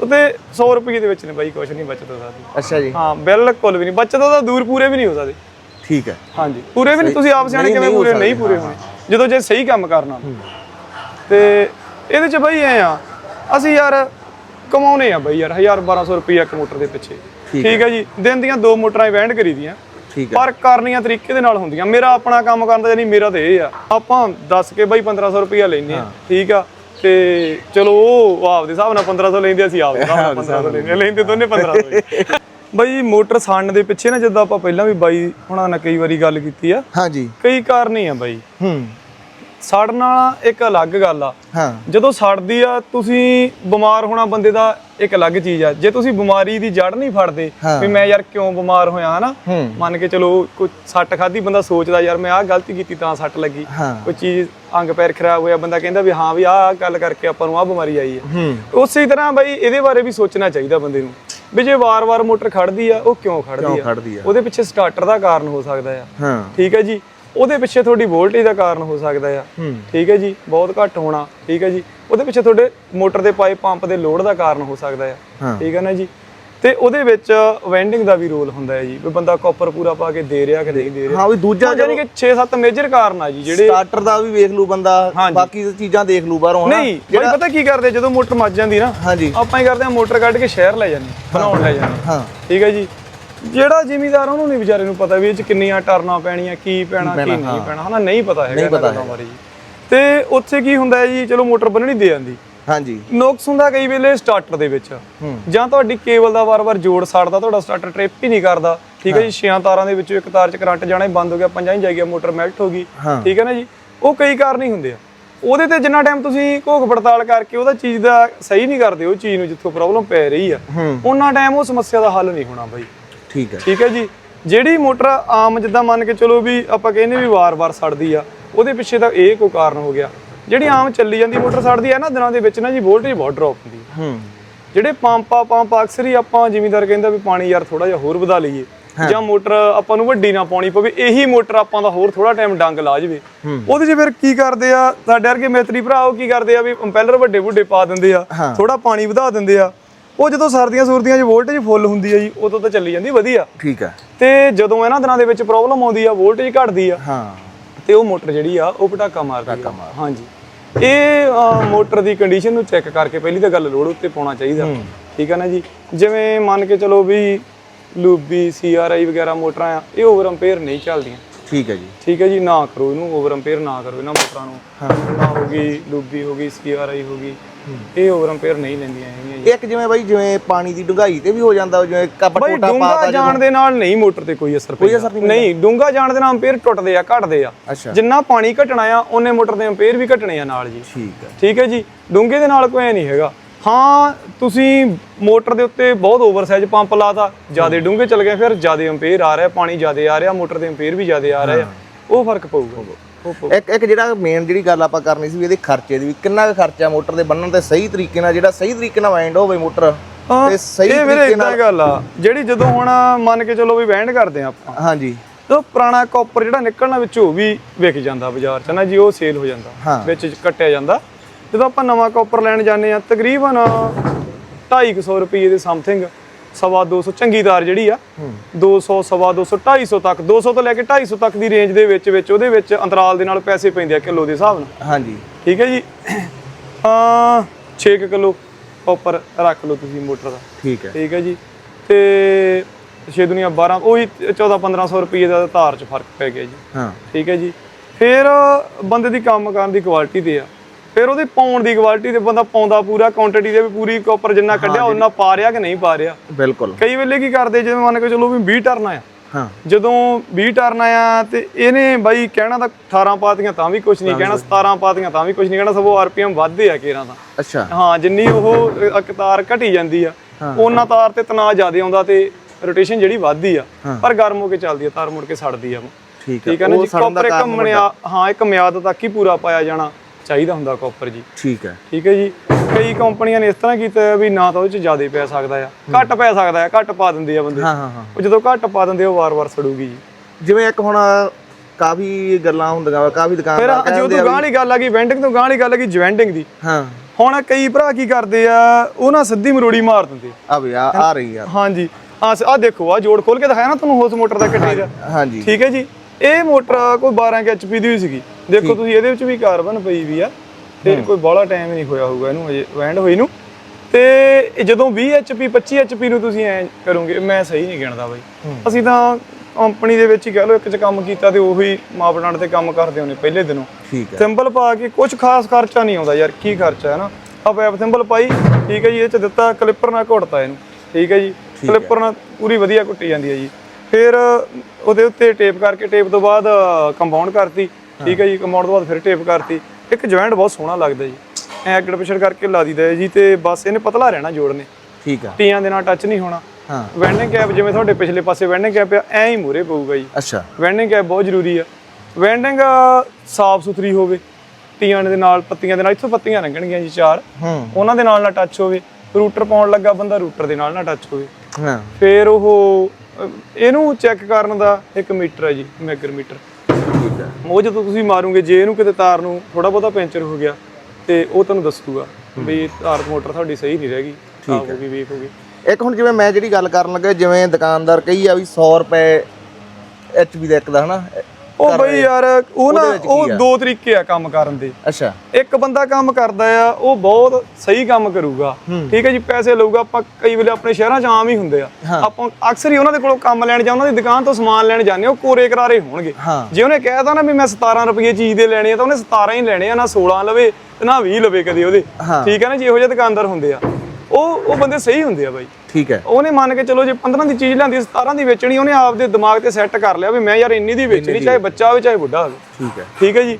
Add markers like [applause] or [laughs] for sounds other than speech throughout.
ਉਹਤੇ 100 ਰੁਪਏ ਦੇ ਵਿੱਚ ਨੇ ਬਾਈ ਕੁਛ ਨਹੀਂ ਬਚਤ ਹੋ ਸਕਦੀ ਅੱਛਾ ਜੀ। ਹਾਂ ਬਿਲਕੁਲ ਵੀ ਨਹੀਂ। ਬਚਤ ਉਹਦਾ ਦੂਰ ਪੂਰੇ ਵੀ ਨਹੀਂ ਹੋ ਸਕਦੇ। ਠੀਕ ਹੈ। ਹਾਂਜੀ। ਪੂਰੇ ਵੀ ਨਹੀਂ ਤੁਸੀਂ ਆਪ ਸਿਆਣੇ ਕਿਵੇਂ ਪੂਰੇ ਨਹੀਂ ਪੂਰੇ ਹੋਣੇ। ਜਦੋਂ ਜੇ ਸਹੀ ਕੰਮ ਕਰਨਾ ਤੇ ਇਹਦੇ ਚ ਬਈ ਐ ਆ ਅਸੀਂ ਯਾਰ ਕਮਾਉਨੇ ਆ ਬਈ ਯਾਰ 1000 1200 ਰੁਪਏ ਇੱਕ ਮੋਟਰ ਦੇ ਪਿੱਛੇ। ਠੀਕ ਹੈ ਜੀ। ਦਿਨ ਦੀਆਂ ਦੋ ਮੋਟਰਾਂ ਹੀ ਵੈਂਡ ਕਰੀਦੀਆਂ। ਠੀਕ ਹੈ। ਪਰ ਕਰਨੀਆਂ ਤਰੀਕੇ ਦੇ ਨਾਲ ਹੁੰਦੀਆਂ। ਮੇਰਾ ਆਪਣਾ ਕੰਮ ਕਰਨ ਦਾ ਜਾਨੀ ਮੇਰਾ ਤੇ ਇਹ ਆ। ਆਪਾਂ ਦੱਸ ਕੇ ਬਈ 1500 ਰੁਪਇਆ ਲੈਨੇ ਆ ਠੀਕ ਆ। ਤੇ ਚਲੋ ਉਹ ਆਪਦੇ ਹਿਸਾਬ ਨਾਲ 1500 ਲੈਂਦੇ ਅਸੀਂ ਆਪਦੇ ਹਿਸਾਬ ਨਾਲ 1500 ਲੈਂਦੇ ਲੈਂਦੇ ਦੋਨੇ 1500 ਹੀ। ਬਈ ਮੋਟਰ ਸਾੜਨ ਦੇ ਪਿੱਛੇ ਨਾ ਜਿੱਦਾਂ ਆਪਾਂ ਪਹਿਲਾਂ ਵੀ ਬਾਈ ਹੁਣਾਂ ਨਾਲ ਕਈ ਵਾਰੀ ਗੱਲ ਕੀਤੀ ਆ ਹਾਂਜੀ। ਕਈ ਕਾਰਨ ਹੀ ਆ ਬਾਈ। ਹੂੰ। ਸੜਨ ਇੱਕ ਅਲੱਗ ਗੱਲ ਆ। ਹਾਂ। ਜਦੋਂ ਸੜਦੀ ਆ ਤੁਸੀਂ ਬਿਮਾਰ ਹੋਣਾ ਬੰਦੇ ਦਾ ਇੱਕ ਅਲੱਗ ਚੀਜ਼ ਆ। ਜੇ ਤੁਸੀਂ ਬਿਮਾਰੀ ਦੀ ਜੜ ਨਹੀਂ ਫੜਦੇ। ਵੀ ਮੈਂ ਯਾਰ ਕਿਉਂ ਬਿਮਾਰ ਹੋਇਆ ਹਨਾ? ਮੰਨ ਕੇ ਚਲੋ ਕੋਈ ਸੱਟ ਖਾਦੀ ਬੰਦਾ ਸੋਚਦਾ ਯਾਰ ਮੈਂ ਆਹ ਗਲਤੀ ਕੀਤੀ ਤਾਂ ਸੱਟ ਲੱਗੀ। ਕੋਈ ਚੀਜ਼ ਅੰਗ ਪੈਰ ਖਰਾਬ ਹੋਇਆ ਬੰਦਾ ਕਹਿੰਦਾ ਵੀ ਹਾਂ ਵੀ ਆਹ ਗੱਲ ਕਰਕੇ ਆਪਾਂ ਨੂੰ ਆਹ ਬਿਮਾਰੀ ਆਈ ਹੈ। ਉਸੇ ਤਰ੍ਹਾਂ ਬਈ ਇਹਦੇ ਬਾਰੇ ਵੀ ਸੋਚਣਾ ਚਾਹੀਦਾ ਬੰਦੇ ਨੂੰ ਵੀ ਜੇ ਵਾਰ-ਵਾਰ ਮੋਟਰ ਖੜਦੀ ਆ ਉਹ ਕਿਉਂ ਖੜਦੀ ਆ? ਉਹਦੇ ਪਿੱਛੇ ਸਟਾਰਟਰ ਦਾ ਕਾਰਨ ਹੋ ਸਕਦਾ ਆ। ਠੀਕ ਹੈ ਜੀ? ਉਹਦੇ ਪਿੱਛੇ ਤੁਹਾਡੀ ਵੋਲਟੇਜ ਦਾ ਕਾਰਨ ਹੋ ਸਕਦਾ ਆ। ਠੀਕ ਹੈ ਜੀ ਬਹੁਤ ਘੱਟ ਹੋਣਾ ਠੀਕ ਹੈ ਜੀ। ਉਹਦੇ ਪਿੱਛੇ ਤੁਹਾਡੇ ਮੋਟਰ ਦੇ ਪਾਈਪ ਪੰਪ ਦੇ ਲੋਡ ਦਾ ਕਾਰਨ ਹੋ ਸਕਦਾ ਆ। ਠੀਕ ਹੈ ਨਾ ਜੀ। ਤੇ ਉਹਦੇ ਵਿੱਚ ਵੈਂਡਿੰਗ ਦਾ ਵੀ ਰੋਲ ਹੁੰਦਾ ਹੈ ਜੀ ਵੀ ਬੰਦਾ ਕਾਪਰ ਪੂਰਾ ਪਾ ਕੇ ਦੇ ਰਿਹਾ ਕਿ ਨਹੀਂ ਦੇ ਰਿਹਾ। ਹਾਂ ਵੀ ਦੂਜਾ ਯਾਨੀ ਕਿ 6-7 ਮੇਜਰ ਕਾਰਨ ਆ ਜੀ ਜਿਹੜੇ ਸਟਾਰਟਰ ਦਾ ਵੀ ਵੇਖ ਲੂ ਬੰਦਾ। ਬਾਕੀ ਚੀਜ਼ਾਂ ਦੇਖ ਲੂ ਬਾਹਰੋਂ ਹਨਾ? ਨਹੀਂ ਬਈ ਪਤਾ ਕੀ ਕਰਦੇ ਜਦੋਂ ਮੋਟਰ ਮੱਜ ਜਾਂਦੀ ਨਾ ਹਾਂਜੀ। ਆਪਾਂ ਹੀ ਕਰਦੇ ਆ ਮੋਟਰ ਕੱਢ ਕੇ ਸ਼ਹਿਰ ਲੈ ਜਾਂਦੇ ਬਣਾਉਣ ਲੈ ਜਾਂਦੇ ਹਾਂ। ਠੀਕ ਹੈ ਜੀ। ਜਿਹੜਾ ਜ਼ਿਮੀਦਾਰ ਉਹਨੂੰ ਨਹੀਂ ਵਿਚਾਰੇ ਨੂੰ ਪਤਾ ਵੀ ਇਹ ਚ ਕਿੰਨੀਆਂ ਟਰਨਾਂ ਪੈਣੀਆਂ ਕੀ ਪੈਣਾ ਕੀ ਨਹੀਂ ਪੈਣਾ ਹਨਾ? ਨਹੀਂ ਪਤਾ ਹੈਗਾ ਨਹੀਂ ਪਤਾ ਬਾਰੇ ਜੀ। ਤੇ ਉੱਥੇ ਕੀ ਹੁੰਦਾ ਜੀ ਚਲੋ ਮੋਟਰ ਬੰਨਣੀ ਦੇ ਜਾਂਦੀ ਹਾਂਜੀ। ਨੁਕਸ ਹੁੰਦਾ ਕਈ ਵੇਲੇ ਸਟਾਰਟਰ ਦੇ ਵਿੱਚ। ਜਾਂ ਤੁਹਾਡੀ ਕੇਬਲ ਦਾ ਵਾਰ-ਵਾਰ ਜੋੜ ਸੜਦਾ ਤੁਹਾਡਾ ਸਟਾਰਟਰ ਟ੍ਰਿਪ ਹੀ ਨਹੀਂ ਕਰਦਾ। ਠੀਕ ਹੈ ਜੀ ਛੇਆਂ ਤਾਰਾਂ ਦੇ ਵਿੱਚੋਂ ਇੱਕ ਤਾਰ 'ਚ ਕਰੰਟ ਜਾਣਾ ਹੀ ਬੰਦ ਹੋ ਗਿਆ ਪੰਜਾਂ ਹੀ ਜਾ ਗਿਆ ਮੋਟਰ ਮੈਲਟ ਹੋ ਗਈ। ਠੀਕ ਹੈ ਨਾ ਜੀ? ਉਹ ਕਈ ਕਾਰਨ ਹੀ ਹੁੰਦੇ ਆ। ਉਹਦੇ ਤੇ ਜਿੰਨਾ ਟਾਈਮ ਤੁਸੀਂ ਘੋਖ ਪੜਤਾਲ ਕਰਕੇ ਉਹਦਾ ਚੀਜ਼ ਦਾ ਸਹੀ ਨਹੀਂ ਕਰਦੇ ਉਹ ਚੀਜ਼ ਨੂੰ ਜਿੱਥੋਂ ਪ੍ਰੋਬਲਮ ਪੈ ਰਹੀ ਆ। ਉਹਨਾਂ ਟਾਈਮ ਉਹ ਸਮੱਸਿਆ ਦਾ ਹੱਲ ਨਹੀਂ ਹੋਣਾ ਬਾਈ। ਠੀਕ ਹੈ। ਠੀਕ ਹੈ ਜੀ। ਜਿਹੜੀ ਮੋਟਰ ਆਮ ਜਿੱਦਾਂ ਮੰਨ ਕੇ ਚਲੋ ਵੀ ਆਪਾਂ ਕਹਿੰਦੇ ਵੀ ਵਾਰ-ਵਾਰ ਸੜਦੀ ਆ ਉਹਦੇ ਪਿੱਛੇ ਤਾਂ ਇਹ ਕੋਈ ਕਾਰਨ ਹੋ ਗਿਆ। ਜਿਹੜੀ ਆਮ ਚੱਲੀ ਜਾਂਦੀ ਮੋਟਰ ਸੜਦੀ ਆ ਨਾ ਦਿਨਾਂ ਦੇ ਵਿੱਚ ਨਾ ਜੀ ਵੋਲਟੇਜ ਬਹੁਤ ਡ੍ਰੌਪ ਹੁੰਦੀ ਹੂੰ। ਜਿਹੜੇ ਪੰਪ ਆ ਪੰਪ ਅਕਸਰ ਹੀ ਆਪਾਂ ਜ਼ਿਮੀਦਾਰ ਕਹਿੰਦਾ ਵੀ ਪਾਣੀ ਯਾਰ ਥੋੜਾ ਜਿਹਾ ਹੋਰ ਵਧਾ ਲਈਏ। ਜਾਂ ਮੋਟਰ ਆਪਾਂ ਨੂੰ ਵੱਡੀ ਨਾ ਪਾਉਣੀ ਪਵੇ ਇਹੀ ਮੋਟਰ ਆਪਾਂ ਦਾ ਹੋਰ ਥੋੜਾ ਟਾਈਮ ਡੰਗ ਲਾ ਜਵੇ। ਉਹਦੇ 'ਚ ਫਿਰ ਕੀ ਕਰਦੇ ਆ ਸਾਡੇ ਵਰਗੇ ਮਿਸਤਰੀ ਭਰਾ ਉਹ ਕੀ ਕਰਦੇ ਆ ਵੀ ਇੰਪੈਲਰ ਵੱਡੇ ਵੱਡੇ ਪਾ ਦਿੰਦੇ ਆ। ਥੋੜਾ ਪਾਣੀ ਵਧਾ ਦਿੰਦੇ ਆ। ਉਹ ਜਦੋਂ ਸਰਦੀਆਂ ਸੁਰਦੀਆਂ 'ਚ ਵੋਲਟੇਜ ਫੁੱਲ ਹੁੰਦੀ ਆ ਜੀ ਉਦੋਂ ਤਾਂ ਚੱਲੀ ਜਾਂਦੀ ਵਧੀਆ। ਠੀਕ ਹੈ ਤੇ ਜਦੋਂ ਇਹਨਾਂ ਦਿਨਾਂ ਦੇ ਵਿੱਚ ਪ੍ਰੋਬਲਮ ਆਉਂਦੀ ਆ ਵੋਲਟੇਜ ਘਟਦੀ ਆ ਹਾਂ। ਤੇ ਉਹ ਮੋਟਰ ਜਿਹੜੀ ਆ ਉਹ ਪਟਾਕਾ ਮਾਰਦੀ ਆ। ਹਾਂਜੀ। ਇਹ ਮੋਟਰ ਦੀ ਕੰਡੀਸ਼ਨ ਨੂੰ ਚੈੱਕ ਕਰਕੇ ਪਹਿਲੀ ਤਾਂ ਗੱਲ ਲੋਡ ਉੱਤੇ ਪਾਉਣਾ ਚਾਹੀਦਾ। ਠੀਕ ਆ ਨਾ ਜੀ? ਜਿਵੇਂ ਮੰਨ ਕੇ ਚਲੋ ਵੀ ਲੂਬੀ ਸੀਆਰਆਈ ਵਗੈਰਾ ਮੋਟਰਾਂ ਆ ਇਹ ਓਵਰ ਐਂਪੀਅਰ ਨਹੀਂ ਚੱਲਦੀਆਂ। ਠੀਕ ਹੈ ਜੀ। ਠੀਕ ਹੈ ਜੀ? ਨਾ ਕਰੋ ਇਹਨੂੰ ਓਵਰ ਐਂਪੀਅਰ ਨਾ ਕਰੋ ਇਹਨਾਂ ਮੋਟਰਾਂ ਨੂੰ। ਨਾ ਹੋ ਗਈ ਲੂਬੀ ਹੋ ਗਈ ਸੀਆਰਆਈ ਹੋ ਗਈ। ਇਹ ਓਵਰ ਐਂਪੀਅਰ ਨਹੀਂ ਲੈਂਦੀਆਂ ਹੈਗੀਆਂ ਜੀ। ਇੱਕ ਜਿਵੇਂ ਬਾਈ ਜਿਵੇਂ ਪਾਣੀ ਦੀ ਡੁੰਗਾਈ ਤੇ ਵੀ ਹੋ ਜਾਂਦਾ ਜਿਵੇਂ ਕੱਪ ਬਈ ਟੋਟਾ ਡੂੰਗਾ ਪਾਤਾ ਜਾਣ ਦੇ ਨਾਲ ਨਹੀਂ ਮੋਟਰ ਤੇ ਕੋਈ ਅਸਰ ਪੈਂਦਾ। ਅਸਰ ਨਹੀਂ ਨਹੀਂ ਡੂੰਗਾ ਜਾਣ ਦੇ ਨਾਲ ਐਂਪੀਅਰ ਟੁੱਟਦੇ ਆ ਘਟਦੇ ਆ। ਜਿੰਨਾ ਪਾਣੀ ਘਟਣਾ ਆ ਉਹਨੇ ਮੋਟਰ ਦੇ ਐਂਪੀਅਰ ਵੀ ਘਟਣੇ ਆ ਨਾਲ ਜੀ। ਠੀਕ ਹੈ ਠੀਕ ਹੈ ਜੀ? ਡੂੰਘੇ ਦੇ ਨਾਲ ਕੋਈ ਐ ਨਹੀਂ ਹੈਗਾ। ਹਾਂ ਤੁਸੀਂ ਮੋਟਰ ਦੇ ਉੱਤੇ ਬਹੁਤ ਓਵਰਸਾਈਜ਼ ਪੰਪ ਲਾਤਾ ਜਿਆਦੇ ਡੂੰਘੇ ਚਲ ਗਏ ਫਿਰ ਜਿਆਦੇ ਐਂਪੀਅਰ ਆ ਰਿਹਾ ਪਾਣੀ ਜਿਆਦੇ ਆ ਰਿਹਾ ਮੋਟਰ ਦੇ ਐਂਪੀਅਰ ਵੀ ਜਿਆਦੇ ਆ ਰਹੇ ਆ। ਉਹ ਫ਼ਰਕ ਪਊਗਾ। ਇੱਕ ਇੱਕ ਜਿਹੜਾ ਮੇਨ ਜਿਹੜੀ ਗੱਲ ਆਪਾਂ ਕਰਨੀ ਸੀ ਵੀ ਇਹਦੇ ਖਰਚੇ ਦੀ ਵੀ ਕਿੰਨਾ ਕੁ ਖਰਚਾ ਮੋਟਰ ਦੇ ਬੰਨਣ ਤੇ ਸਹੀ ਤਰੀਕੇ ਨਾਲ ਜਿਹੜਾ ਸਹੀ ਤਰੀਕੇ ਨਾਲ ਵਾਈਂਡ ਹੋਵੇ ਮੋਟਰ ਤੇ ਸਹੀ ਇਹ ਤਰੀਕੇ ਇਦਾਂ ਗੱਲ ਆ। ਜਿਹੜੀ ਜਦੋਂ ਹੁਣ ਮੰਨ ਕੇ ਚਲੋ ਵੀ ਵੈਂਡ ਕਰਦੇ ਆ ਆਪਾਂ ਹਾਂਜੀ। ਤਾਂ ਪੁਰਾਣਾ ਕਾਪਰ ਜਿਹੜਾ ਨਿਕਲਣਾ ਵਿੱਚੋਂ ਵੀ ਵਿਕ ਜਾਂਦਾ ਬਾਜ਼ਾਰ 'ਚ ਨਾ ਜੀ ਉਹ ਸੇਲ ਹੋ ਜਾਂਦਾ। ਵਿੱਚ ਕੱਟਿਆ ਜਾਂਦਾ। ਜਦੋਂ ਆਪਾਂ ਨਵਾਂ ਕਾਪਰ ਲੈਣ ਜਾਂਦੇ ਆ ਤਕਰੀਬਨ 250 ਰੁਪਏ ਦੇ ਸਮਥਿੰਗ ਸਵਾ 200 ਚੰਗੀ ਤਾਰ ਜਿਹੜੀ ਆ 200 ਸਵਾ 200 250 ਤੱਕ 200 ਤੋਂ ਲੈ ਕੇ 250 ਤੱਕ ਦੀ ਰੇਂਜ ਦੇ ਵਿੱਚ ਵਿੱਚ ਉਹਦੇ ਵਿੱਚ ਅੰਤਰਾਲ ਦੇ ਨਾਲ ਪੈਸੇ ਪੈਂਦੇ ਆ ਕਿਲੋ ਦੇ ਹਿਸਾਬ ਨਾਲ। ਹਾਂਜੀ। ਠੀਕ ਹੈ ਜੀ? ਹਾਂ 6 ਕਿਲੋ ਕਾਪਰ ਰੱਖ ਲਓ ਤੁਸੀਂ ਮੋਟਰ ਦਾ। ਠੀਕ ਹੈ। ਠੀਕ ਹੈ ਜੀ? ਤੇ 6 ਦੁਨੀਆ 12 ਉਹੀ 14 1500 ਰੁਪਏ ਦਾ ਧਾਰ ਚ ਫ਼ਰਕ ਪੈ ਗਿਆ ਜੀ। ਹਾਂ। ਠੀਕ ਹੈ ਜੀ? ਫਿਰ ਬੰਦੇ ਦੀ ਕੰਮ ਕਰਨ ਦੀ ਕੁਆਲਿਟੀ ਤੇ ਆ। ਫਿਰ ਉਹਦੇ ਪਾਉਣ ਦੀ ਕੁਆਲਿਟੀ ਤੇ ਬੰਦਾ ਪਾਉਂਦਾ ਪੂਰਾ ਕੁਆਂਟੀਟੀ ਦੇ ਵੀ ਪੂਰੀ ਕਾਪਰ ਜਿੰਨਾ ਕੱਢਿਆ ਉਹਨਾਂ ਪਾ ਰਿਹਾ ਕਿ ਨਹੀਂ ਪਾ ਰਿਹਾ? ਬਿਲਕੁਲ। ਕਈ ਵੇਲੇ ਕੀ ਕਰਦੇ ਜਿਵੇਂ ਮੰਨ ਕੇ ਚਲੋ ਵੀ 20 ਟਰਨ ਆ ਹਾਂ। ਜਦੋਂ 20 ਟਰਨ ਆਇਆ ਤੇ ਇਹਨੇ ਬਾਈ ਕਹਿਣਾ ਤਾਂ 18 ਪਾਤੀਆਂ ਤਾਂ ਵੀ ਕੁਝ ਨਹੀਂ ਕਹਿਣਾ 17 ਪਾਤੀਆਂ ਤਾਂ ਵੀ ਕੁਝ ਨਹੀਂ ਕਹਿਣਾ ਸਗੋਂ ਆਰਪੀਐਮ ਵੱਧਦੇ ਆ ਕੇਰਾਂ ਤਾਂ ਅੱਛਾ। ਹਾਂ ਜਿੰਨੀ ਉਹ ਅ, ਤਾਰ ਘਟੀ ਜਾਂਦੀ ਆ ਉਹਨਾਂ ਤਾਰ ਤੇ ਤਣਾਅ ਜ਼ਿਆਦਾ ਆਉਂਦਾ ਤੇ ਰੋਟੇਸ਼ਨ ਜਿਹੜੀ ਵੱਧਦੀ ਆ ਪਰ ਗਰਮ ਹੋ ਕੇ ਚੱਲਦੀ ਆ ਤਾਰ ਮੁੜ ਕੇ ਸੜਦੀ ਆ। ਠੀਕ ਹੈ ਨਾ ਜੀ ਕਾਪਰ ਇੱਕ ਹਾਂ ਇੱਕ ਮਿਆਦ ਤੱਕ ਹੀ ਪੂਰਾ ਪਾਇਆ ਜਾਣਾ। ਚਾਹੀਦਾ ਹੁੰਦਾ ਕਾਪਰ ਜੀ। ਠੀਕ ਹੈ। ਠੀਕ ਹੈ ਜੀ? ਕਈ ਕੰਪਨੀਆਂ ਨੇ ਇਸ ਤਰ੍ਹਾਂ ਕੀਤਾ ਵੀ ਨਾ ਤਾਂ ਉਹਦੇ ਚ ਜ਼ਿਆਦਾ ਪੈ ਸਕਦਾ ਆ ਘੱਟ ਪੈ ਸਕਦਾ ਆ ਘੱਟ ਪਾ ਦਿੰਦੇ ਆ ਬੰਦੇ। ਹਾਂ ਹਾਂ ਹਾਂ। ਉਹ ਜਦੋਂ ਘੱਟ ਪਾ ਦਿੰਦੇ ਉਹ ਵਾਰ-ਵਾਰ ਸੜੂਗੀ ਜੀ। ਜਿਵੇਂ ਇੱਕ ਹੁਣ ਕਾਫੀ ਗੱਲਾਂ ਹੁੰਦੀਆਂ ਕਾਫੀ ਦੁਕਾਨਦਾਰ ਕਹਿੰਦੇ ਆ ਗਾਂ ਵਾਲੀ ਗੱਲ ਆ ਗਈ ਵੈਂਡਿੰਗ ਤੋਂ ਗਾਂ ਗੱਲ ਆ ਗਈ ਜਵੈਂਡਿੰਗ ਦੀ। ਹਾਂ। ਹੁਣ ਕਈ ਭਰਾ ਕੀ ਕਰਦੇ ਆ ਉਹ ਨਾ ਸਿੱਧੀ ਮਰੋੜੀ ਮਾਰ ਦਿੰਦੇ। ਆ ਵੀ ਆ ਆ ਰਹੀ ਆ। ਹਾਂਜੀ ਆ ਆ ਦੇਖੋ ਆ ਜੋੜ ਖੋਲ ਕੇ ਦਿਖਾਇਆ ਨਾ ਤੁਹਾਨੂੰ ਉਸ ਮੋਟਰ ਦਾ ਕੱਟੀ ਦਾ। ਹਾਂਜੀ ਠੀਕ ਹੈ ਜੀ। ਇਹ ਮੋਟਰ ਕੋਈ 12 ਐਚਪੀ ਦੀ ਹੋਈ ਸੀਗੀ। ਦੇਖੋ ਤੁਸੀਂ ਇਹਦੇ ਵਿੱਚ ਵੀ ਕਾਰਬਨ ਪਈ ਵੀ ਆ ਤੇ ਕੋਈ ਬੜਾ ਟਾਈਮ ਨਹੀਂ ਹੋਇਆ ਹੋਊਗਾ ਇਹਨੂੰ ਅਜੇ ਵੈਂਡ ਹੋਈ ਨੂੰ। ਤੇ ਜਦੋਂ 20 ਐਚਪੀ 25 ਐਚਪੀ ਨੂੰ ਤੁਸੀਂ ਐ ਕਰੋਗੇ ਮੈਂ ਸਹੀ ਨਹੀਂ ਗਿਣਦਾ ਬਾਈ। ਅਸੀਂ ਤਾਂ ਕੰਪਨੀ ਦੇ ਵਿੱਚ ਹੀ ਕਹਿ ਲਓ ਇੱਕ ਚ ਕੰਮ ਕੀਤਾ ਤੇ ਉਹੀ ਮਾਪਦੰਡ ਤੇ ਕੰਮ ਕਰਦੇ ਹੁੰਦੇ ਪਹਿਲੇ ਦਿਨੋਂ। ਠੀਕ ਹੈ। ਸਿੰਬਲ ਪਾ ਕੇ ਕੁਝ ਖਾਸ ਖਰਚਾ ਨਹੀਂ ਆਉਂਦਾ ਯਾਰ ਕੀ ਖਰਚਾ ਹੈ ਨਾ? ਆ ਪੈਪ ਸਿੰਬਲ ਪਾਈ ਠੀਕ ਹੈ ਜੀ ਇਹ ਚ ਦਿੱਤਾ ਕਲਿੱਪਰ ਨਾਲ ਘੁੱਟਤਾ ਇਹਨੂੰ ਠੀਕ ਹੈ ਜੀ। ਕਲਿੱਪਰ ਨਾਲ ਪੂਰੀ ਵਧੀਆ ਘੁੱਟੀ ਜਾਂਦੀ ਹੈ ਜੀ। ਫਿਰ ਉਹਦੇ ਉੱਤੇ ਟੇਪ ਕਰਕੇ ਟੇਪ ਤੋਂ ਬਾਅਦ ਕੰਪਾਊਂਡ ਕਰਤੀ। ਠੀਕ ਹੈ ਜੀ ਕੰਪਾਊਂਡ ਤੋਂ ਬਾਅਦ ਫਿਰ ਟੇਪ ਕਰਤੀ। ਇੱਕ ਜੁਆਇੰਟ ਬਹੁਤ ਸੋਹਣਾ ਲੱਗਦਾ ਜੀ। ਐ ਐਕੜ ਪਿਛੜ ਕਰਕੇ ਲਾ ਦੀਦਾ ਹੈ ਜੀ ਤੇ ਬਸ ਇਹਨੇ ਪਤਲਾ ਰਹਿਣਾ ਜੋੜ ਨੇ ਠੀਕ ਆ। ਟੀਆਂ ਦੇ ਨਾਲ ਟੱਚ ਨਹੀਂ ਹੋਣਾ। ਹਾਂ। ਵੈਂਡਿੰਗ ਕੈਪ ਜਿਵੇਂ ਤੁਹਾਡੇ ਪਿਛਲੇ ਪਾਸੇ ਵੈਂਡਿੰਗ ਕੈਪ ਆ ਐਂ ਹੀ ਮੂਰੇ ਪਊਗਾ ਜੀ। ਅੱਛਾ। ਵੈਂਡਿੰਗ ਕੈਪ ਬਹੁਤ ਜ਼ਰੂਰੀ ਆ। ਵੈਂਡਿੰਗ ਸਾਫ਼ ਸੁਥਰੀ ਹੋਵੇ ਟੀਆਂ ਦੇ ਨਾਲ ਪੱਤੀਆਂ ਦੇ ਨਾਲ ਇੱਥੋਂ ਪੱਤੀਆਂ ਲੰਘਣਗੀਆਂ ਜੀ ਚਾਰ। ਹੂੰ। ਉਹਨਾਂ ਦੇ ਨਾਲ ਨਾ ਟੱਚ ਹੋਵੇ। ਰੂਟਰ ਪਾਉਣ ਲੱਗਾ ਬੰਦਾ ਰੂਟਰ ਦੇ ਨਾਲ ਨਾ ਟੱਚ ਹੋਵੇ। ਹਾਂ। ਫਿਰ ਉਹ ਇਹਨੂੰ ਚੈੱਕ ਕਰਨ ਦਾ ਇੱਕ ਮੀਟਰ ਹੈ ਜੀ ਮੈਗਰ ਮੀਟਰ ਠੀਕ ਆ। ਉਹ ਜਦੋਂ ਤੁਸੀਂ ਮਾਰੋਗੇ ਜੇ ਇਹਨੂੰ ਕਿਤੇ ਤਾਰ ਨੂੰ ਥੋੜਾ ਬਹੁਤਾ ਪੈਂਚਰ ਹੋ ਗਿਆ ਤੇ ਉਹ ਤੁਹਾਨੂੰ ਦੱਸੂਗਾ ਵੀ ਤਾਰ ਮੋਟਰ ਤੁਹਾਡੀ ਸਹੀ ਨਹੀਂ ਰਹਿ ਗਈ ਖਰਾਬ ਹੋ ਗਈ ਵੀਕ ਹੋ ਗਈ। ਇੱਕ ਹੁਣ ਜਿਵੇਂ ਮੈਂ ਜਿਹੜੀ ਗੱਲ ਕਰਨ ਲੱਗਾ ਜਿਵੇਂ ਦੁਕਾਨਦਾਰ ਕਹੀ ਆ ਵੀ 100 ਰੁਪਏ ਐਚਪੀ ਦਾ ਇੱਕ ਦਾ ਹਨਾ? ਉਹ ਬਈ ਯਾਰ ਉਹ ਨਾ ਉਹ? ਦੋ ਤਰੀਕੇ ਆ ਕੰਮ ਕਰਨ ਦੇ। ਅੱਛਾ। ਇੱਕ ਬੰਦਾ ਕੰਮ ਕਰਦਾ ਆ ਉਹ ਬਹੁਤ ਸਹੀ ਕੰਮ ਕਰੂਗਾ। ਠੀਕ ਹੈ ਜੀ ਪੈਸੇ ਲਊਗਾ ਆਪਾਂ ਕਈ ਵੇਲੇ ਆਪਣੇ ਸ਼ਹਿਰਾਂ 'ਚ ਆਮ ਹੀ ਹੁੰਦੇ ਆ। ਆਪਾਂ ਅਕਸਰ ਹੀ ਉਹਨਾਂ ਦੇ ਕੋਲੋਂ ਕੰਮ ਲੈਣ ਜਾਂ ਉਹਨਾਂ ਦੀ ਦੁਕਾਨ ਤੋਂ ਸਮਾਨ ਲੈਣ ਜਾਂਦੇ ਉਹ ਕੋਰੇ ਕਰਾਰੇ ਹੋਣਗੇ। ਜੇ ਉਹਨੇ ਕਹਿਤਾ ਨਾ ਵੀ ਮੈਂ 17 ਰੁਪਏ ਚੀਜ਼ ਦੇ ਲੈਣੇ ਆ ਤਾਂ ਉਹਨੇ 17 ਹੀ ਲੈਣੇ ਆ ਨਾ 16 ਲਵੇ ਤੇ ਨਾ 20 ਲਵੇ ਕਦੇ ਉਹਦੇ। ਠੀਕ ਹੈ ਨਾ ਜੀ ਇਹੋ ਜਿਹੇ ਦੁਕਾਨਦਾਰ ਹੁੰਦੇ ਆ। ਉਹ ਉਹ ਬੰਦੇ ਸਹੀ ਹੁੰਦੇ ਆ ਬਾਈ। ਠੀਕ ਹੈ। ਉਹਨੇ ਮੰਨ ਕੇ ਚਲੋ ਜੇ 15 ਦੀ ਚੀਜ਼ ਲੈਂਦੀ 17 ਦੀ ਵੇਚਣੀ ਉਹਨੇ ਆਪਦੇ ਦਿਮਾਗ ਤੇ ਸੈੱਟ ਕਰ ਲਿਆ ਵੀ ਮੈਂ ਯਾਰ ਇੰਨੀ ਦੀ ਵੇਚਣੀ ਚਾਹੇ ਬੱਚਾ ਹੋਵੇ ਚਾਹੇ ਬੁੱਢਾ ਹੋਵੇ। ਠੀਕ ਹੈ। ਠੀਕ ਹੈ ਜੀ।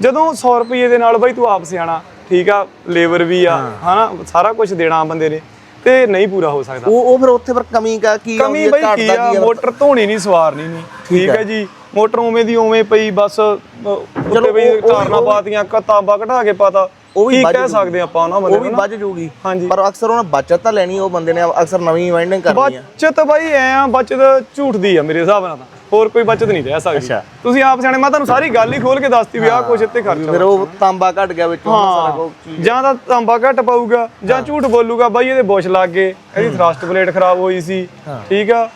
ਜਦੋਂ 100 ਰੁਪਏ ਦੇ ਨਾਲ ਬਾਈ ਤੂੰ ਆਪ ਸਿਆਣਾ ਠੀਕ ਆ ਲੇਬਰ ਵੀ ਆ ਹਨਾ ਸਾਰਾ ਕੁਝ ਦੇਣਾ ਬੰਦੇ ਨੇ ਤੇ ਨਹੀਂ ਪੂਰਾ ਹੋ ਸਕਦਾ। ਉਹ ਉਹ ਫਿਰ ਉੱਥੇ ਫਿਰ ਕਮੀ ਕਾ ਕੀ ਕਮੀ ਬਾਈ ਕੀ ਆ? ਮੋਟਰ ਧੋਣੀ ਨਹੀਂ ਸਵਾਰਨੀ ਨਹੀਂ ਠੀਕ ਹੈ। ਜੀ। ਮੋਟਰ ਉਵੇਂ ਦੀ ਉਵੇਂ ਪਈ ਬਸ ਉੱਤੇ ਬਈ ਧਾਰਨਾ ਪਾਤੀਆਂ ਕਤਾਂਬਾ ਘਟਾ ਕੇ ਪਾਤਾ। ਉਹ ਵੀ ਕੀ ਕਹਿ ਸਕਦੇ ਆਪਾਂ ਉਹਨਾਂ ਉਹ ਬੰਦੇ ਵੀ ਨੂੰ ਵੱਜ ਜੂਗੀ। ਹਾਂਜੀ। ਪਰ ਅਕਸਰ ਉਹਨਾਂ ਬਚਤ ਤਾਂ ਲੈਣੀ ਉਹ ਬੰਦੇ ਨੇ ਅਕਸਰ ਨਵੀਂ ਵੈਂਡਿੰਗ ਕਰਨੀ ਆ। ਬਚਤ ਬਾਈ ਐ ਆ ਬਚਤ ਝੂਠ ਦੀ ਆ ਮੇਰੇ ਹਿਸਾਬ ਨਾਲ ਤਾਂ। ਹੋਰ ਕੋਈ ਬਚਤ ਨਹੀਂ ਰਹਿ ਸਕਦੀ। ਅੱਛਾ। ਤੁਸੀਂ ਆਪ ਸਿਆਣੇ ਮੈਂ ਤੁਹਾਨੂੰ ਸਾਰੀ ਗੱਲ ਹੀ ਖੋਲ ਕੇ ਦੱਸਤੀ ਵੀ ਆਹ ਕੁਛ ਇੱਥੇ ਖਰਚਾ ਫਿਰ ਉਹ ਤਾਂਬਾ ਘਟ ਗਿਆ ਵਿੱਚੋਂ ਸਾਰਾ ਕੁਝ ਜਾਂ ਤਾਂ ਤਾਂਬਾ ਘਟ ਪਾਊਗਾ ਜਾਂ ਝੂਠ ਬੋਲੂਗਾ ਬਾਈ ਇਹਦੇ ਬੁਸ਼ ਲੱਗ ਗਏ ਇਹਦੀ ਥਰਸਟ ਪਲੇਟ ਖਰਾਬ ਹੋਈ ਸੀ। ਠੀਕ ਆ?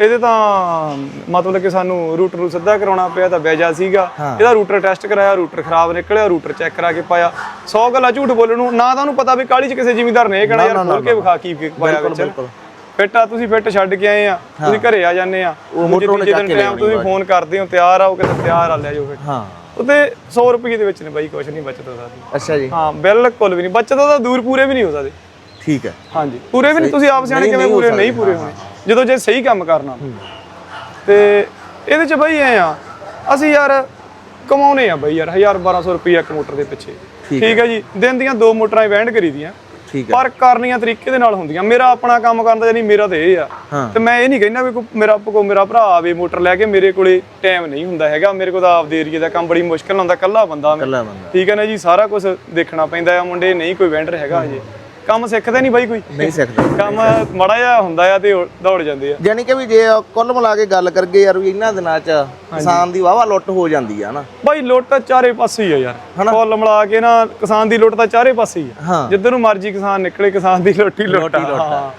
ਇਹਦੇ ਤਾਂ ਮਤਲਬ ਕਿ ਸਾਨੂੰ ਰੂਟਰ ਨੂੰ ਸਿੱਧਾ ਕਰਾਉਣਾ ਪਿਆ ਤਾਂ ਵੈਜਾ ਸੀਗਾ। ਇਹਦਾ ਰੂਟਰ ਟੈਸਟ ਕਰਾਇਆ ਰੂਟਰ ਖਰਾਬ ਨਿਕਲਿਆ ਰੂਟਰ ਚੈੱਕ ਕਰਾ ਕੇ ਪਾਇਆ। 100 ਗੱਲਾਂ ਝੂਠ ਬੋਲਣ ਨੂੰ ਨਾ ਤਾਂ ਉਹਨੂੰ ਪਤਾ ਵੀ ਕਾਲੀ ਚ ਕਿਸੇ ਜ਼ਿਮੀਂਦਾਰ ਨੇ ਇਹ ਕਹਿਣਾ ਯਾਰ ਖੋਲ ਕੇ ਵਿਖਾ ਕੀ ਪਾਇਆ ਵਿੱਚ। ਫਿੱਟ ਆ ਤੁਸੀਂ ਫਿੱਟ ਛੱਡ ਕੇ ਆਏ ਆ ਤੁਸੀਂ ਘਰੇ ਆ ਜਾਂਦੇ ਆ। ਉਹ ਮੋਟਰ ਉਹਨੇ ਚੱਕ ਕੇ ਤੁਸੀਂ ਫੋਨ ਕਰਦੇ ਹੋ ਤਿਆਰ ਆ ਉਹ ਕਹਿੰਦੇ ਤਿਆਰ ਆ ਲੈ ਜਾਓ ਫਿਰ। ਹਾਂ। ਉਤੇ 100 ਰੁਪਏ ਦੇ ਵਿੱਚ ਨੇ ਬਾਈ ਕੁਛ ਨਹੀਂ ਹੋ ਸਕਦੀ ਅੱਛਾ ਜੀ। ਹਾਂ ਬਿਲਕੁਲ ਵੀ ਨਹੀਂ ਬਚਤ ਤਾਂ ਦੂਰ ਪੂਰੇ ਵੀ ਨਹੀਂ ਹੋ ਸਕਦੇ। ਠੀਕ ਹੈ। ਹਾਂਜੀ ਪੂਰੇ ਵੀ ਨਹੀਂ ਤੁਸੀਂ ਆਪ ਸਿਆਣੇ ਕਿਵੇਂ ਪੂਰੇ ਨਹੀਂ ਪੂਰੇ ਹੋਣੇ। ਜਦੋਂ ਜੇ ਸਹੀ ਕੰਮ ਕਰਨਾ। ਤੇ ਇਹਦੇ ਚ ਬਾਈ ਐ ਆ ਅਸੀਂ ਯਾਰ ਕਮਾਉਨੇ ਆ ਬਾਈ ਯਾਰ 1000 1200 ਰੁਪਏ ਇੱਕ ਮੋਟਰ ਦੇ ਪਿੱਛੇ। ਠੀਕ ਹੈ। ਜੀ ਦਿਨ ਦੀਆਂ ਦੋ ਮੋਟਰਾਂ ਵੈਂਡ ਕਰੀਦੀਆਂ। ਪਰ ਕਰਨੀਆਂ ਤਰੀਕੇ ਦੇ ਨਾਲ ਹੁੰਦੀਆਂ। ਮੇਰਾ ਆਪਣਾ ਕੰਮ ਕਰਨ ਦਾ ਜਾਨੀ ਮੇਰਾ ਤੇ ਇਹ ਆ। ਤੇ ਮੈਂ ਇਹ ਨਹੀਂ ਕਹਿੰਦਾ ਵੀ ਕੋਈ ਮੇਰਾ ਕੋ ਮੇਰਾ ਭਰਾ ਆਵੇ ਮੋਟਰ ਲੈ ਕੇ ਮੇਰੇ ਕੋਲੇ ਟਾਈਮ ਨਹੀਂ ਹੁੰਦਾ ਹੈਗਾ। ਮੇਰੇ ਕੋਲ ਤਾਂ ਆਪਦੇ ਏਰੀਏ ਦਾ ਕੰਮ ਬੜੀ ਮੁਸ਼ਕਲ ਹੁੰਦਾ ਕੱਲਾ ਬੰਦਾ ਮੈਂ। ਕੱਲਾ ਬੰਦਾ। ਠੀਕ ਹੈ ਨਾ ਜੀ ਸਾਰਾ ਕੁਝ ਦੇਖਣਾ ਪੈਂਦਾ ਆ ਮੁੰਡੇ ਨਹੀਂ ਕੋਈ ਵੈਂਡਰ ਹੈਗਾ ਅਜੇ ਕੰਮ ਸਿੱਖਦੇ ਨਹੀਂ ਬਾਈ ਕੋਈ। ਨਹੀਂ ਸਕਦਾ ਕੰਮ ਮੜਾ ਜਿਹਾ ਹੁੰਦਾ ਆ ਤੇ ਦੌੜ ਜਾਂਦੇ ਆ। ਯਾਨੀ ਕਿ ਵੀ ਜੇ ਕੁੱਲ ਮਿਲਾ ਕੇ ਗੱਲ ਕਰਗੇ ਯਾਰ ਵੀ ਇਹਨਾਂ ਦਿਨਾਂ 'ਚ ਕਿਸਾਨ ਦੀ ਵਾਵਾ ਲੁੱਟ ਹੋ ਜਾਂਦੀ ਆ ਨਾ। ਬਾਈ ਲੁੱਟ ਚਾਰੇ ਪਾਸੇ ਹੀ ਆ ਯਾਰ? ਕੁੱਲ ਮਿਲਾ ਕੇ ਨਾ ਕਿਸਾਨ ਦੀ ਲੁੱਟ ਤਾਂ ਚਾਰੇ ਪਾਸੇ ਹੀ ਆ। ਜਿੱਧਰ ਨੂੰ ਮਰਜ਼ੀ ਕਿਸਾਨ ਨਿਕਲੇ ਕਿਸਾਨ ਦੀ ਲੁੱਟ ਹੀ ਲੁੱਟ ਆ।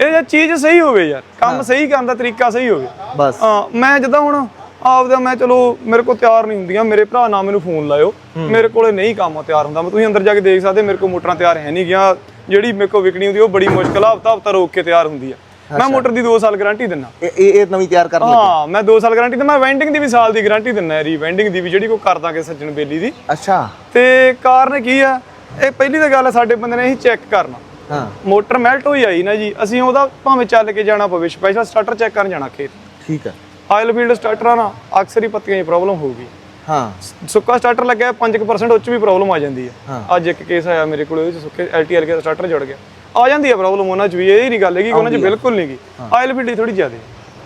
ਇਹ ਜੇ ਚੀਜ਼ ਸਹੀ ਹੋਵੇ ਯਾਰ ਕੰਮ ਸਹੀ ਕਰਨ ਦਾ ਤਰੀਕਾ ਸਹੀ ਹੋਵੇ। ਬਸ। ਹਾਂ ਮੈਂ ਜਦੋਂ ਹੁਣ ਆਪਦਾ ਮੈਂ ਚਲੋ ਮੇਰੇ ਕੋਲ ਤਿਆਰ ਨਹੀਂ ਹੁੰਦੀਆਂ ਮੇਰੇ ਭਰਾ ਨਾਲ ਮੈਨੂੰ ਫੋਨ ਲਾਇਓ। ਮੇਰੇ ਕੋਲੇ ਨਹੀਂ ਕੰਮ ਤਿਆਰ ਹੁੰਦਾ। ਮੈਂ ਤੁਸੀਂ ਅੰਦਰ ਜਾ ਕੇ ਦੇਖ ਸਕਦੇ ਮੇਰੇ ਕੋਲ ਮੋਟਰਾਂ ਤਿਆਰ ਹੈ ਨਹੀਂ ਗਿਆ ਜਿਹੜੀ ਮੇਰੇ ਕੋਲ ਵਿਕਣੀ ਹੁੰਦੀ ਉਹ ਬੜੀ ਮੁਸ਼ਕਲ ਆ ਹਫਤਾ ਹਫਤਾ ਰੋਕ ਕੇ ਤਿਆਰ ਹੁੰਦੀ ਆ। ਮੈਂ ਮੋਟਰ ਦੀ 2 ਸਾਲ ਗਾਰੰਟੀ ਦਿੰਦਾ। ਇਹ ਇਹ ਨਵੀਂ ਤਿਆਰ ਕਰਨ ਲੱਗੇ? ਹਾਂ ਮੈਂ 2 ਸਾਲ ਗਾਰੰਟੀ ਤੇ ਮੈਂ ਵੈਂਡਿੰਗ ਦੀ ਵੀ ਸਾਲ ਦੀ ਗਾਰੰਟੀ ਦਿੰਦਾ ਰੀ ਵੈਂਡਿੰਗ ਦੀ ਵੀ ਜਿਹੜੀ ਕੋ ਕਰ ਦਾਂਗੇ ਸੱਜਣ ਬੇਲੀ ਦੀ। ਅੱਛਾ। ਤੇ ਕਾਰਨ ਕੀ ਆ? ਇਹ ਪਹਿਲੀ ਤਾਂ ਗੱਲ ਆ ਸਾਡੇ ਬੰਦੇ ਨੇ ਇਹ ਚੈੱਕ ਕਰਨਾ। ਹਾਂ। ਮੋਟਰ ਮੈਲਟ ਹੋਈ ਆਈ ਨਾ ਜੀ ਅਸੀਂ ਉਹਦਾ ਭਾਵੇਂ ਚੱਲ ਕੇ ਜਾਣਾ ਪਵੇ ਸਪੈਸ਼ਲ ਸਟਾਰਟਰ ਚੈੱਕ ਕਰਨ ਜਾਣਾ ਖੇਤ। ਠੀਕ ਹੈ ਆਇਲ ਫੀਲਡ ਸਟਾਰਟਰ ਆ ਨਾ ਅਕਸਰ ਹੀ ਪੱਤੀਆਂ 'ਚ ਪ੍ਰੋਬਲਮ ਹੋਊਗੀ। ਹਾਂ। ਸੁੱਕਾ ਸਟਾਰਟਰ ਲੱਗਿਆ 5% ਉੱਚ ਵੀ ਪ੍ਰੋਬਲਮ ਆ ਜਾਂਦੀ ਹੈ। ਅੱਜ ਇੱਕ ਕੇਸ ਆਇਆ ਮੇਰੇ ਕੋਲ ਉਹਦੇ ਚ ਸੁੱਕੇ ਐਲਟੀਐਲ ਕੇ ਸਟਾਰਟਰ ਜੁੜ ਗਿਆ। ਆ ਜਾਂਦੀ ਹੈ ਪ੍ਰੋਬਲਮ ਉਹਨਾਂ 'ਚ ਵੀ ਇਹ ਨਹੀਂ ਗੱਲ ਹੈਗੀ ਕਿ ਉਹਨਾਂ 'ਚ ਬਿਲਕੁਲ ਨਹੀਂ ਗੀ ਆਇਲ ਫੀਲਡ ਥੋੜੀ ਜ਼ਿਆਦਾ।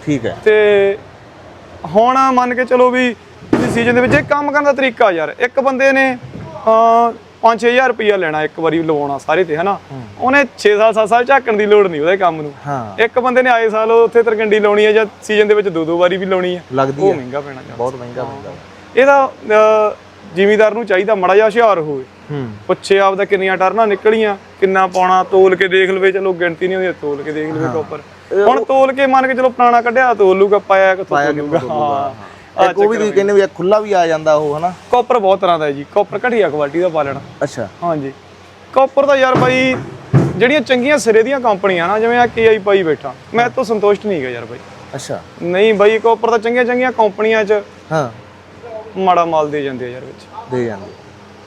ਠੀਕ ਹੈ। ਤੇ ਹੁਣ ਮੰਨ ਕੇ ਚਲੋ ਵੀ ਸੀਜ਼ਨ ਦੇ ਵਿੱਚ ਇਹ ਕੰਮ ਕਰਨ ਦਾ ਤਰੀਕਾ ਯਾਰ ਇੱਕ ਬੰਦੇ ਨੇ ਅ 5-6000 ਰੁਪਇਆ ਲੈਣਾ ਇੱਕ ਵਾਰੀ ਲਵਾਉਣਾ ਸਾਰੇ ਤੇ ਹਨਾ? ਉਹਨੇ 6 ਸਾਲ 7 ਸਾਲ ਝਾਕਣ ਦੀ ਲੋੜ ਨਹੀਂ ਉਹਦੇ ਕੰਮ ਨੂੰ। ਹਾਂ। ਇੱਕ ਬੰਦੇ ਨੇ ਆਏ ਸਾਲ ਉੱਥੇ ਤਰਕੰਡੀ ਲਾਉਣੀ ਹੈ ਜਾਂ ਸੀਜ਼ਨ ਦੇ ਵਿੱਚ ਦੋ ਦੋ ਵਾਰੀ ਵੀ ਲਾਉਣੀ ਹੈ। ਲੱਗਦੀ ਉਹ ਮਹਿੰਗਾ ਪੈਣਾ ਬਹੁਤ ਮਹਿੰਗਾ ਪੈਂਦਾ। ਇਹਦਾ ਜ਼ਿਮੀਦਾਰ ਨੂੰ ਚਾਹੀਦਾ ਮੜਾ ਜਿਹਾ ਹੁਸ਼ਿਆਰ ਹੋਵੇ। ਹੂੰ। ਪੁੱਛੇ ਆਪਦਾ ਕਿੰਨੀਆਂ ਟਰਨਾਂ ਨਿਕਲੀਆਂ ਕਿੰਨਾ ਪਾਉਣਾ ਤੋਲ ਕੇ ਦੇਖ ਲਵੇ ਚਲੋ ਗਿਣਤੀ ਨਹੀਂ ਹੁੰਦੀ ਤੋਲ ਕੇ ਦੇਖ ਲਵੇ ਕਾਪਰ ਹੁਣ ਤੋਲ ਕੇ ਮੰਨ ਕੇ ਚਲੋ ਪੁਰਾਣਾ ਕੱਢਿਆ ਤੋਲ ਲੂਗਾ ਪਾਇਆ ਕਿੱਥੋਂ ਤੋਲੂਗਾ ਹਾਂ। ਇੱਕ ਉਹ ਵੀ ਤੁਸੀਂ ਕਹਿੰਦੇ ਵੀ ਖੁੱਲਾ ਵੀ ਆ ਜਾਂਦਾ ਉਹ ਹਨਾ? ਕਾਪਰ ਬਹੁਤ ਤਰ੍ਹਾਂ ਦਾ ਹੈ ਜੀ ਕਾਪਰ ਘਟੀਆ ਕੁਆਲਿਟੀ ਦਾ ਪਾ ਲੈਣਾ। ਅੱਛਾ। ਹਾਂਜੀ। ਕਾਪਰ ਦਾ ਯਾਰ ਬਾਈ ਜਿਹੜੀਆਂ ਚੰਗੀਆਂ ਸਿਰੇ ਦੀਆਂ ਕੰਪਨੀਆਂ ਨਾ ਜਿਵੇਂ ਆ ਕੇਆਈ ਪਾਈ ਬੈਠਾ ਮੈਂ ਤੋਂ ਸੰਤੁਸ਼ਟ ਨਹੀਂ ਹੈਗਾ ਯਾਰ ਬਾਈ। ਅੱਛਾ। ਨਹੀਂ ਬਾਈ ਕਾਪਰ ਤਾਂ ਚੰਗੀਆਂ ਚੰਗੀਆਂ ਕੰਪਨੀਆਂ 'ਚ ਹਾਂ। ਮਾੜਾ ਮਾਲ ਦੇ ਜਾਂਦੇ ਆ ਯਾਰ ਵਿੱਚ। ਦੇ ਜਾਂਦੇ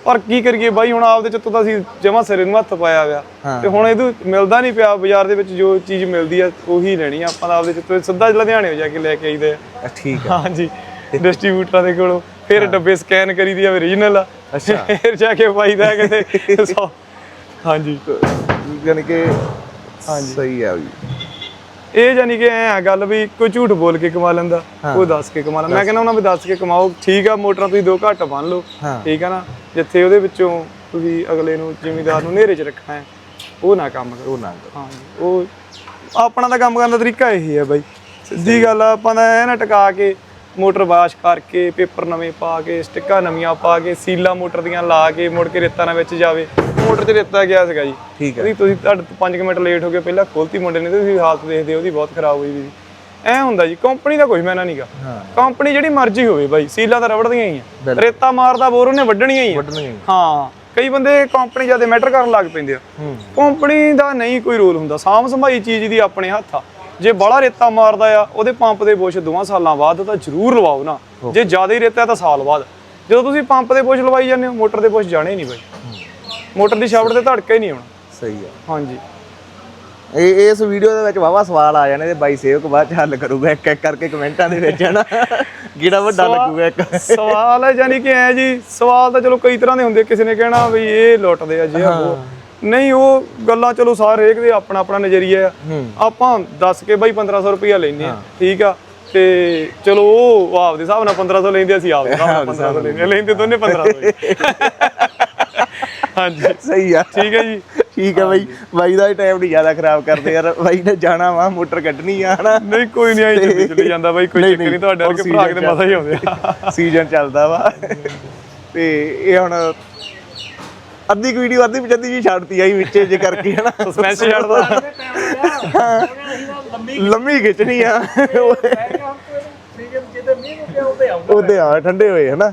ਪਰ ਕੀ ਕਰੀਏ ਬਾਈ ਹੁਣ ਆਪਦੇ ਚ ਤਾਂ ਅਸੀਂ ਜਮਾ ਸਿਰੇ ਨੂੰ ਹੱਥ ਪਾਇਆ ਹੋਇਆ। ਤੇ ਹੁਣ ਇਹਦੂ ਮਿਲਦਾ ਨਹੀਂ ਪਿਆ ਬਾਜ਼ਾਰ ਦੇ ਵਿੱਚ ਜੋ ਚੀਜ਼ ਮਿਲਦੀ ਆ ਉਹੀ ਲੈਣੀ ਆ। ਆਪਾਂ ਆਪਦੇ ਚ ਤੋਂ ਸਿੱਧਾ ਲੁਧਿਆਣੇ ਜਾ ਕੇ ਲੈ ਕੇ ਆਈਦੇ ਆ। ਠੀਕ ਆ। ਹਾਂਜੀ। ਡਿਸਟ੍ਰੀਬਿਊਟਰਾਂ ਦੇ ਕੋਲੋਂ। ਫਿਰ ਡੱਬੇ ਸਕੈਨ ਕਰੀਦੀ ਆ ਓਰੀਜਨਲ ਆ। ਅੱਛਾ। ਫਿਰ ਜਾ ਕੇ ਪਾਈਦਾ ਕਿਤੇ। [laughs] ਹਾਂਜੀ। ਯਾਨੀ ਕਿ ਹਾਂਜੀ। ਸਹੀ ਆ ਵੀ। ਇਹ ਜਾਨੀ ਕਿ ਐ ਆ ਗੱਲ ਵੀ ਕੋਈ ਝੂਠ ਬੋਲ ਕੇ ਕਮਾ ਲੈਂਦਾ ਕੋਈ ਦੱਸ ਕੇ ਕਮਾ ਲੈਂਦਾ ਮੈਂ ਕਹਿੰਦਾ ਉਹਨਾਂ ਵੀ ਦੱਸ ਕੇ ਕਮਾਓ ਠੀਕ ਆ ਮੋਟਰਾਂ ਤੁਸੀਂ ਦੋ ਘੱਟ ਬੰਨ ਲਓ। ਠੀਕ ਆ ਨਾ। ਜਿੱਥੇ ਉਹਦੇ ਵਿੱਚੋਂ ਤੁਸੀਂ ਅਗਲੇ ਨੂੰ ਜ਼ਿਮੀਦਾਰ ਨੂੰ ਨੇਰੇ 'ਚ ਰੱਖਣਾ ਹੈ ਉਹ ਨਾ ਕੰਮ ਕਰੋ। ਉਹ ਨਾ ਹਾਂ ਉਹ ਆਪਣਾ ਤਾਂ ਕੰਮ ਕਰਨ ਦਾ ਤਰੀਕਾ ਇਹੀ ਹੈ ਬਾਈ। ਸਿੱਧੀ ਗੱਲ ਆ, ਆਪਾਂ ਤਾਂ ਐ ਨਾ ਟਿਕਾ ਕੇ ਮੋਟਰ ਵਾਸ਼ ਕਰਕੇ ਪੇਪਰ ਨਵੇਂ ਪਾ ਕੇ ਸਟਿੱਕਾਂ ਨਵੀਆਂ ਪਾ ਕੇ ਸੀਲਾਂ ਮੋਟਰ ਦੀਆਂ ਲਾ ਕੇ ਮੁੜ ਕੇ ਰੇਤਾ ਨਾ ਵਿੱਚ ਜਾਵੇ। ਮੋਟਰ 'ਚ ਰੇਤਾ ਗਿਆ ਸੀਗਾ ਜੀ? ਠੀਕ ਹੈ। ਤੁਸੀਂ ਤੁਹਾਡੇ ਤੋਂ 5 ਮਿੰਟ ਲੇਟ ਹੋ ਗਏ ਪਹਿਲਾਂ ਖੋਲਤੀ ਮੁੰਡੇ ਨੇ ਤੇ ਤੁਸੀਂ ਹਾਲਤ ਦੇਖਦੇ ਉਹਦੀ ਬਹੁਤ ਖਰਾਬ ਹੋਈ ਵੀ ਐ ਹੁੰਦਾ ਜੀ ਕੰਪਨੀ ਦਾ ਕੋਈ ਮੈਨਾ ਨਹੀਂਗਾ ਕੰਪਨੀ ਜਿਹੜੀ ਮਰਜ਼ੀ ਹੋਵੇ ਬਾਈ ਸੀਲਾਂ ਤਾਂ ਰਬੜ ਦੀਆਂ ਹੀ ਆ। ਰੇਤਾ ਮਾਰਦਾ ਬੋਰ ਉਹਨੇ ਵੱਢਣੀਆਂ ਹੀ ਆ। ਹਾਂ ਕਈ ਬੰਦੇ ਕੰਪਨੀ ਜ਼ਿਆਦਾ ਮੈਟਰ ਕਰਨ ਲੱਗ ਪੈਂਦੇ ਆ। ਕੰਪਨੀ ਦਾ ਨਹੀਂ ਕੋਈ ਰੋਲ ਹੁੰਦਾ ਸਾਂਭ ਸੰਭਾਈ ਚੀਜ਼ ਦੀ ਆਪਣੇ ਹੱਥ ਆ। ਜੇ ਬੜਾ ਰੇਤਾ ਮਾਰਦਾ ਆ ਉਹਦੇ ਪੰਪ ਦੇ ਬੁਸ਼ ਦੋਵਾਂ ਸਾਲਾਂ ਬਾਅਦ ਤਾਂ ਜ਼ਰੂਰ ਲਵਾਓ ਨਾ। ਜੇ ਜ਼ਿਆਦਾ ਹੀ ਰੇਤਾ ਤਾਂ ਸਾਲ ਬਾਅਦ। ਜਦੋਂ ਤੁਸੀਂ ਪੰਪ ਦੇ ਬੁਸ਼ ਲਵਾਈ ਜਾਂਦੇ ਹੋ ਮੋਟਰ ਦੇ ਬੁਸ਼ ਜਾਣੇ ਨਹੀਂ ਬਾਈ। ਮੋਟਰ ਦੀ ਸ਼ਾਫਟ ਤੇ ਧੜਕਾ ਹੀ ਨਹੀਂ ਆਉਣਾ। ਸਹੀ ਆ। ਹਾਂਜੀ। ਇਹ ਇਸ ਵੀਡੀਓ ਦੇ ਵਿੱਚ ਵਾਵਾ ਸਵਾਲ ਆ ਜਾਣੇ ਤੇ ਬਾਈ ਸੇਵਕ ਬਾਅਦ ਚ ਹੱਲ ਕਰੂਗਾ ਇੱਕ ਇੱਕ ਕਰਕੇ ਕਮੈਂਟਾਂ ਦੇ ਵਿੱਚ ਹਨਾ। ਕਿਹੜਾ ਵੱਡਾ ਲੱਗੂਗਾ ਇੱਕ। ਸਵਾਲ ਹੈ ਯਾਨੀ ਕਿ ਐ ਜੀ ਸਵਾਲ ਤਾਂ ਚਲੋ ਕਈ ਤਰ੍ਹਾਂ ਦੇ ਹੁੰਦੇ ਕਿਸੇ ਨੇ ਕਹਿਣਾ ਵੀ ਇਹ ਲੁੱਟਦੇ ਆ ਜੇ ਉਹ। ਨਹੀਂ ਉਹ ਗੱਲਾਂ ਚਲੋ ਸਾਰੇ ਹਰੇਕ ਦੇ ਆਪਣਾ ਆਪਣਾ ਨਜ਼ਰੀਆ ਆ। ਹੂੰ। ਆਪਾਂ ਦੱਸ ਕੇ ਬਾਈ 1500 ਰੁਪਇਆ ਲੈਨੇ ਆ ਠੀਕ ਆ? ਤੇ ਚਲੋ ਉਹ ਆਪਦੇ ਹਿਸਾਬ ਨਾਲ 1500 ਲੈਂਦੇ ਅਸੀਂ ਆਪਦੇ ਹਿਸਾਬ ਨਾਲ 1500 ਲੈਂਦੇ। ਲੈਂਦੇ ਦੋਨੇ 1500 ਹੀ। [laughs] ਹਾਂਜੀ। ਸਹੀ ਆ। ਠੀਕ ਹੈ ਜੀ। ਠੀਕ ਆ ਬਾਈ। ਬਾਈ ਦਾ ਟਾਈਮ ਨਹੀਂ ਜ਼ਿਆਦਾ ਖਰਾਬ ਕਰਦੇ ਯਾਰ। ਬਾਈ ਨੇ ਜਾਣਾ ਵਾ ਮੋਟਰ ਕੱਢਣੀ ਆ ਹਨਾ? ਨਹੀਂ ਕੋਈ ਨਹੀਂ ਆਈ ਚੱਲੀ ਚੱਲੀ ਜਾਂਦਾ ਬਾਈ। ਕੋਈ ਚੱਕਰ ਨਹੀਂ ਤੁਹਾਡੇ ਵਰਗੇ ਭਰਾ ਕਿਤੇ ਮਸਾ ਹੀ ਆਉਂਦੇ ਆ। ਸੀਜ਼ਨ ਚੱਲਦਾ ਵਾ। ਤੇ ਇਹ ਹੁਣ ਅੱਧੀ ਕੁ ਵੀਡੀਓ ਅੱਧੀ ਪਚੱਧੀ ਜੀ ਛੱਡਤੀ ਆਈ ਵਿੱਚੇ ਜੇ ਕਰਕੇ ਹਨਾ। [laughs] ਸਸਪੈਂਸ ਛੱਡਦਾ ਲੰਮੀ ਖਿੱਚਣੀ ਆ। ਉਹਦੇ ਆ ਠੰਡੇ ਹੋਏ ਹਨਾ।